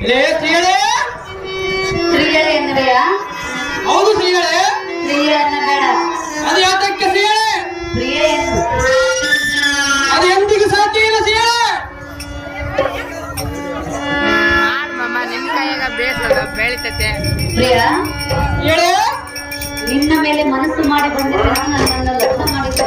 ಲೇ ಶ್ರೀಗಳೇ ಸ್ತ್ರೀಗಳು ಎನ್ನಬೇಡ. ಹೌದು ಶ್ರೀಗಳೇ ಅದು ಅದು ಕೈಯಾಗ ಪ್ರಿಯ ನಿನ್ನ ಮೇಲೆ ಮನಸ್ಸು ಮಾಡಿ ಬಂದಿರೋ ನನ್ನ ಲಕ್ಷ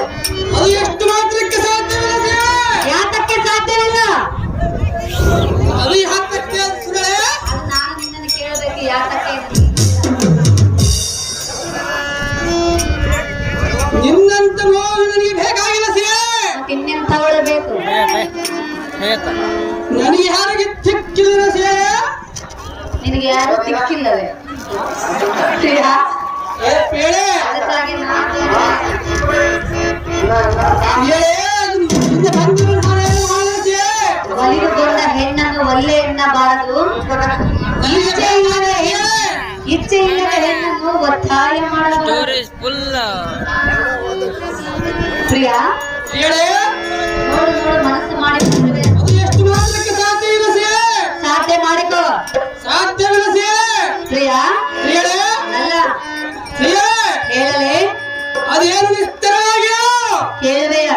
ನನಗೆ ಯಾರಿಗೆ ಸಿಕ್ಕಿಲ್ಲ ನಿನಗೆ ಯಾರು ಸಿಕ್ಕಿಲ್ಲವೇ ಅದಕ್ಕಾಗಿ. ಒಲಿದುಕೊಂಡ ಹೆಣ್ಣನ್ನು ಒಲ್ಲೆ ಎನ್ನಬಾರದು. ಇಚ್ಛೆ ಇಲ್ಲದ ಹೆಣ್ಣನ್ನು ಒತ್ತಾಯ ಮಾಡಬಾರದು. Storage full Priya? ಶ್ರೀಗಳೇ ನೋಡು ನೋಡು ಮನಸ್ಸು ಮಾಡಿ ಕೇಳುವೆಯ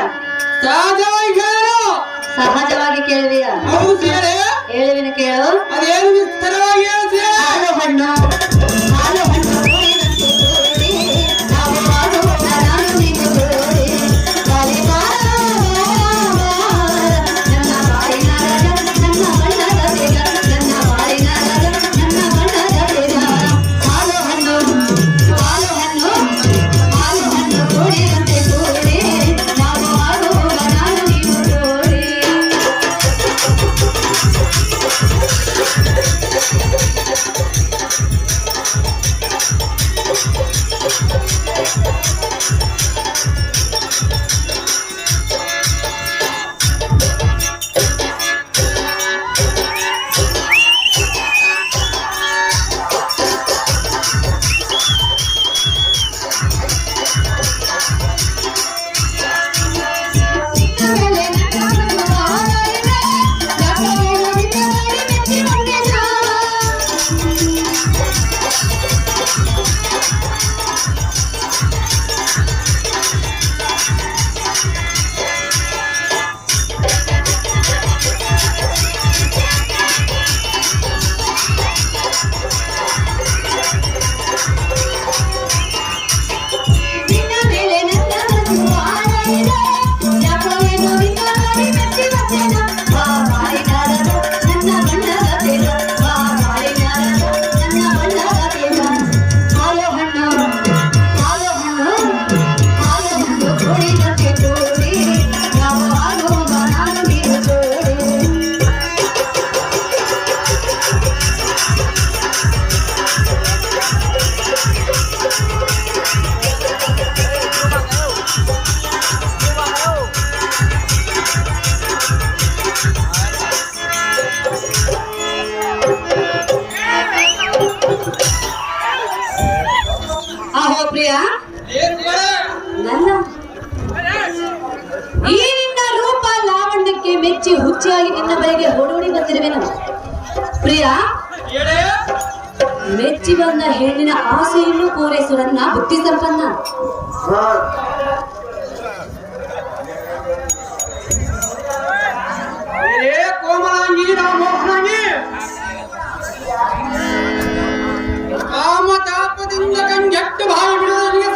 ಸಹಜವಾಗಿ ಕೇಳು ಸಹಜವಾಗಿ ಕೇಳುವೆಯ ಹೌದು ಹೇಳುವಿನ ಕೇಳು. ಅದೇನು ನಿಸ್ತರವಾಗಿ ಹೇಳು ಹಣ್ಣು ಆಹೋ ಪ್ರಿಯ. ನನ್ನ ಈ ನಿನ್ನ ರೂಪ ಲಾವಣ್ಯಕ್ಕೆ ಮೆಚ್ಚಿ ಹುಚ್ಚಿಯಾಗಿ ನಿನ್ನ ಬಳಿಗೆ ಹೊಡೋಡಿ ಬಂದಿರುವೆನು. ಪ್ರಿಯ, ಮೆಚ್ಚಿ ಬಂದ ಹೆಣ್ಣಿನ ಆಸೆಯನ್ನು ಪೂರೈಸುವನ್ನ ಬುದ್ಧಿ ಸಂಪನ್ನ. ಏ ಕೋಮಲಾಂಗಿ ರಾಮೋಹನಾಂಗಿ பாதத்தின் எட்டு பாகங்கள்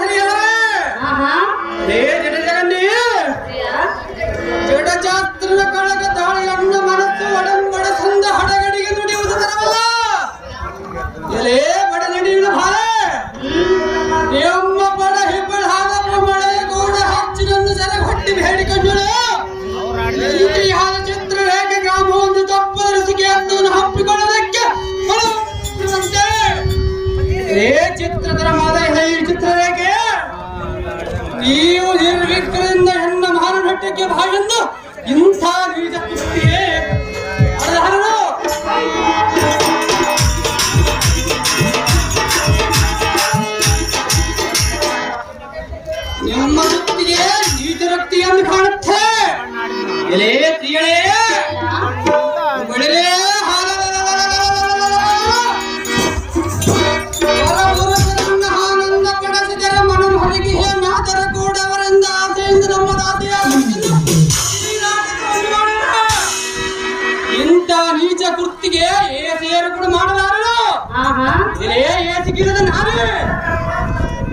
ಮಾರುಕಟ್ಟೆಗೆ ಬಾಳೆಂದು ಇಂಥ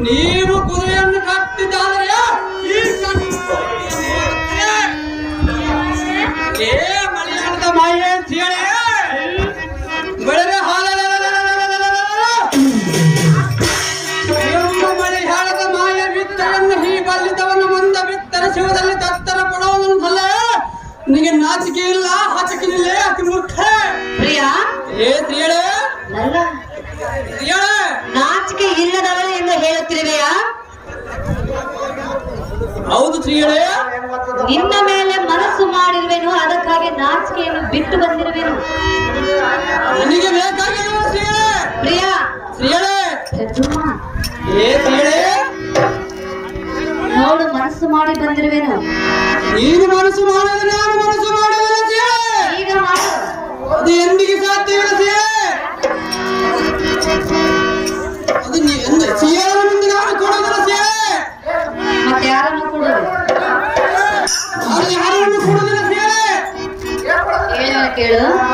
ನೀವು ಕುದುರೆಯನ್ನು ಕಟ್ಟಿದ್ದಾದರೆ ಈ ಏ ಮಲಯಾಳದ ಮಾಯೆ ಅಂತ ಹೇಳಿ. ಹಾಳದ ಹಾಲ ಮಲಯಾಳದ ಮಾಯ ಬಿತ್ತರನ್ನು ಹೀಗಲ್ಲಿದ್ದವನು ಮುಂದ ಬಿತ್ತರ ಶಿವದಲ್ಲಿ ತತ್ತರ ಕೊಡುವುದಂತಲ್ಲ ನಿನಗೆ ನಾಚಿಕೆ ಇಲ್ಲ ಹಚಕಿನಿಲ್ಲ ಅತಿ ಮುಖ್ಯ ಪ್ರಿಯ ಏ ನನ್ನ ತ್ರಿಯಳೆ ನಾಚಿಕೆ ಇಲ್ಲದವಳು ಎಂದು ಹೇಳುತ್ತಿರುವೆಯಾ ಹೌದು ಶ್ರೀಗಳೇ ನಿನ್ನ ಮೇಲೆ ಮನಸ್ಸು ಮಾಡಿರುವೆನು ಅದಕ್ಕಾಗಿ ನಾಚಿಕೆಯನ್ನು ಬಿಟ್ಟು ಬಂದಿರುವೆನು. ನಿನಗೆ ಬೇಕಾಗಿರುವ ಪ್ರಿಯ. ಏ ನೋಡು ಮನಸ್ಸು ಮಾಡಿ ಬಂದಿರುವೆನು. ನೀನು ಮನಸ್ಸು ಮಾಡಿದ್ರೆ ನಾನು ಮನಸ್ಸು ಮಾಡಿದ್ರೆ ಈಗ ಮಾಡು. ಅದು ಎಂದಿಗೆ ಸಾಧ್ಯವಿಲ್ಲ esperando.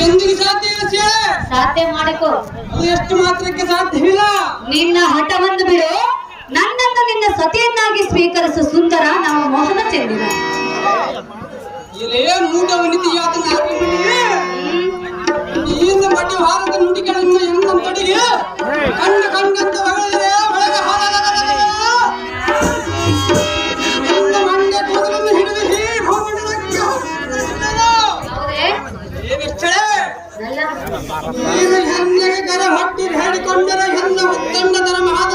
ಎಂದಿಗೆ ಸಾಧ್ಯ ಮಾಡಿಕೊ. ಎಷ್ಟು ಮಾತ್ರಕ್ಕೆ ಸಾಧ್ಯವಿಲ್ಲ ನಿನ್ನ ಹಠವನ್ನು ಬಿಡು. ನನ್ನನ್ನು ನಿನ್ನ ಸತಿಯನ್ನಾಗಿ ಸ್ವೀಕರಿಸು ಸುಂದರ ನಮ್ಮ ಮೋಹನ ಚೆಂದಿನ ಇಲ್ಲೇ ಮೂಟ ವನಿತೆಯಾದ ನಾಗಮಣಿಯೇ ಈತ ಮಡ್ಡಿ ಭಾರತ ನುಡಿಗಳಿಂದ ಎಂದಂತೊಡಿಗೆ ಕಂಡ ಕಂಡಂತ ಹೆಣ್ಣೆಗರ ಹೊಟ್ಟಿಗೆ ಹೇಳಿಕೊಂಡರೆ ಹೆಣ್ಣು ಉತ್ತಂಡದರ ಮಹಾದ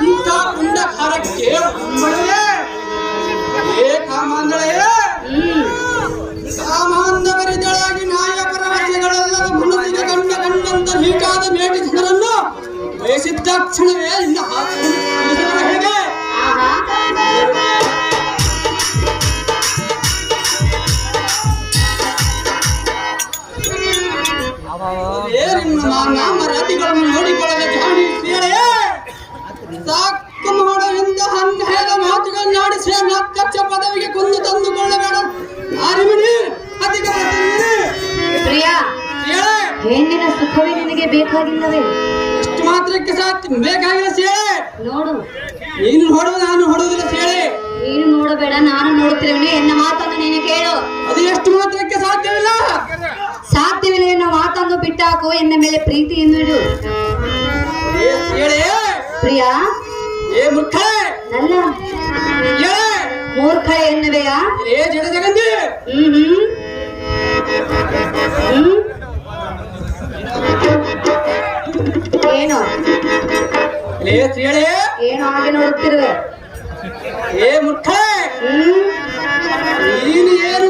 ಇಂಥ ಪುಂಡ ಕಾಲಕ್ಕೆ ಏ ಕಾಮಾಂಧಳೇ? ನಾಯಕರ ವಚನಗಳೆಲ್ಲ ಮನಸ್ಸಿಗೆ ಕಂಡ ಕಂಡಂತ ಹೀಗಾದ ಮೇಟಿಸಿದರನ್ನು ಬಯಸಿದ ಕ್ಷಣವೇ ಇನ್ನು ಹಾಕಿಕೊಂಡು ಬೇಕಾಗಿಲ್ಲ ಸೇ ನೋಡು. ನೀನು ನೋಡು ನಾನು ನೋಡೋದಿಲ್ಲ ಸೇಳೆ. ನೀನು ನೋಡಬೇಡ ನಾನು ನೋಡುತ್ತಿರುವೆ ಎನ್ನ ಮಾತನ್ನು ನೀನು ಕೇಳು. ಅದು ಎಷ್ಟು ಮಾತ್ರಕ್ಕೆ ಸಾಧ್ಯವಿಲ್ಲ? ಸಾಧ್ಯವಿಲ್ಲ ಎನ್ನ ಮಾತನ್ನು ಬಿಟ್ಟಾಕು ಎನ್ನ ಮೇಲೆ ಪ್ರೀತಿಯನ್ನು ಇಡು ಪ್ರಿಯಾ. ಏ ಮುಖಳೆ ಅಲ್ಲ. ಮೂರ್ಖ ಎನ್ನುವೆಯಾ? ಏ ಜಡ ಜಗಂದಿ. ಹ್ಮ್ ಹ್ಮ್. ಹ್ಮ್. ಏನು? ಏ ತ್ರಿಯಳೆ? ಏನು ಹಾಗೆ ಏ ಮುಟ್ಟ? ನೀನು ಏನು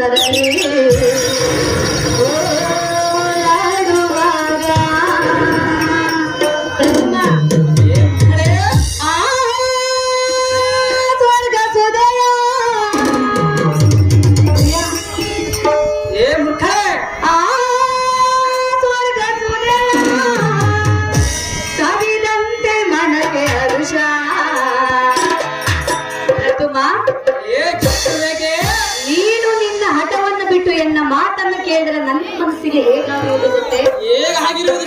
கடலே ಕೇಳಿದ್ರೆ ನನ್ನ ಮನಸ್ಸಿಗೆ ಹೇಗಾಗೋದು ಗೊತ್ತೇ? ಹೇಗಾಗಿರೋದು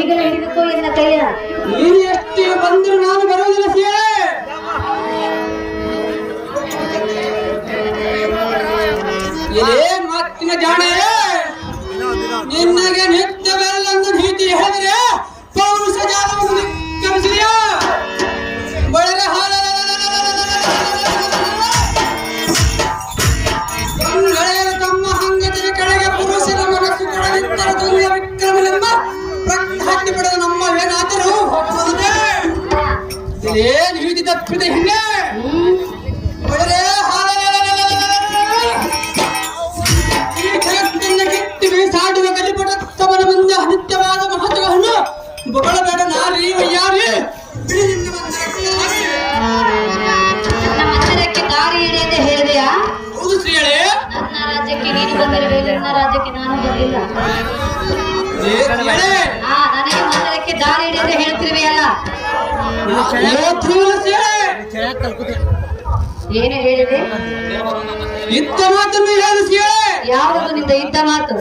ಈಗಲೇ ಹಿಡಿದುಕೋ ಎನ್ನ ಕೈಯ? ನೀನು ಎಷ್ಟು ಬಂದರೂ ನಾನು ಬರೋದಿಲ್ಲ ಸಿಯ ಇದೇ ಮಾತಿನ ಜಾಣ ಏನು ಹೇಳಿದೆ? ಇದ್ದ ಮಾತನ್ನು ಹೇಳು ಶ್ರೀಯಳೇ ಯಾವುದು ನಿಂದ ಇದ್ದ ಮಾತು?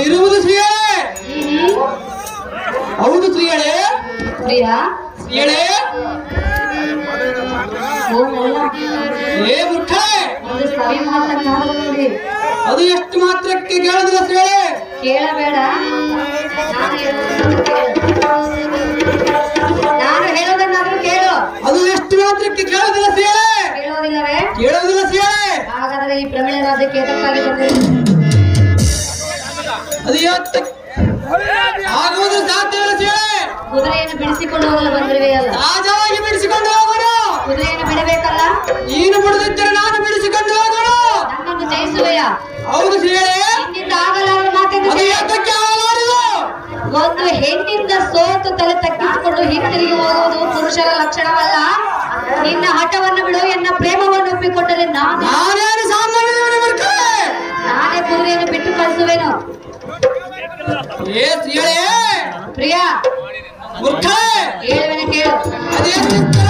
ಇರುವುದು ಹೌದು ಶ್ರೀಯಳೇ ಪ್ರಿಯ ಓನಲ್ಲ ಏ ಅದು ಎಷ್ಟು ಮಾತ್ರಕ್ಕೆ ಕೇಳಿದ್ರೆ ಕೇಳಬೇಡ. ನಾನು ಹಾಗಾದರೆ ಈ ಪ್ರಮಿಳ ರಾಜ್ಯಕ್ಕೆ ಎದಕ್ಕಾಗಿ ಕುದುರೆಯನ್ನು ಬಿಡಿಸಿಕೊಂಡು ಹೋಗಲು ಬಂದಿರುವೆಯಲ್ಲ ತಾಜಾವಾಗಿ ಬಿಡಿಸಿಕೊಂಡು ಹೋಗೋಣ. ಕುದುರೆಯನ್ನು ಬಿಡಬೇಕಲ್ಲ? ನೀನು ಬಿಡದಿದ್ದರೆ ನಾನು ಬಿಡಿಸಿಕೊಂಡು ಹೋಗೋಣ. ನನ್ನನ್ನು ಜಯಿಸುವೆಯ? ಹೌದು ನಿನ್ನಿಂದ ಆಗಲಾರ ಯಾತಕ್ಕೆ ಒಂದು ಹೆಣ್ಣಿಂದ ಸೋತು ತಲೆ ತಗ್ಗಿಸಿಕೊಂಡು ಹಿಂತಿರುಗಿ ಹೋಗುವುದು ಪುರುಷರ ಲಕ್ಷಣವಲ್ಲ. ನಿನ್ನ ಹಠವನ್ನು ಬಿಡು ಎನ್ನ ಪ್ರೇಮವನ್ನು ಒಪ್ಪಿಕೊಂಡರೆ ನಾನು ಬಿಟ್ಟು ಕಳಿಸುವೆನು ಏ ಶ್ರೀಯಳೇ ಪ್ರಿಯ ಮುಖಳೆ ಹೇಳುವೆನು ಕೇಳು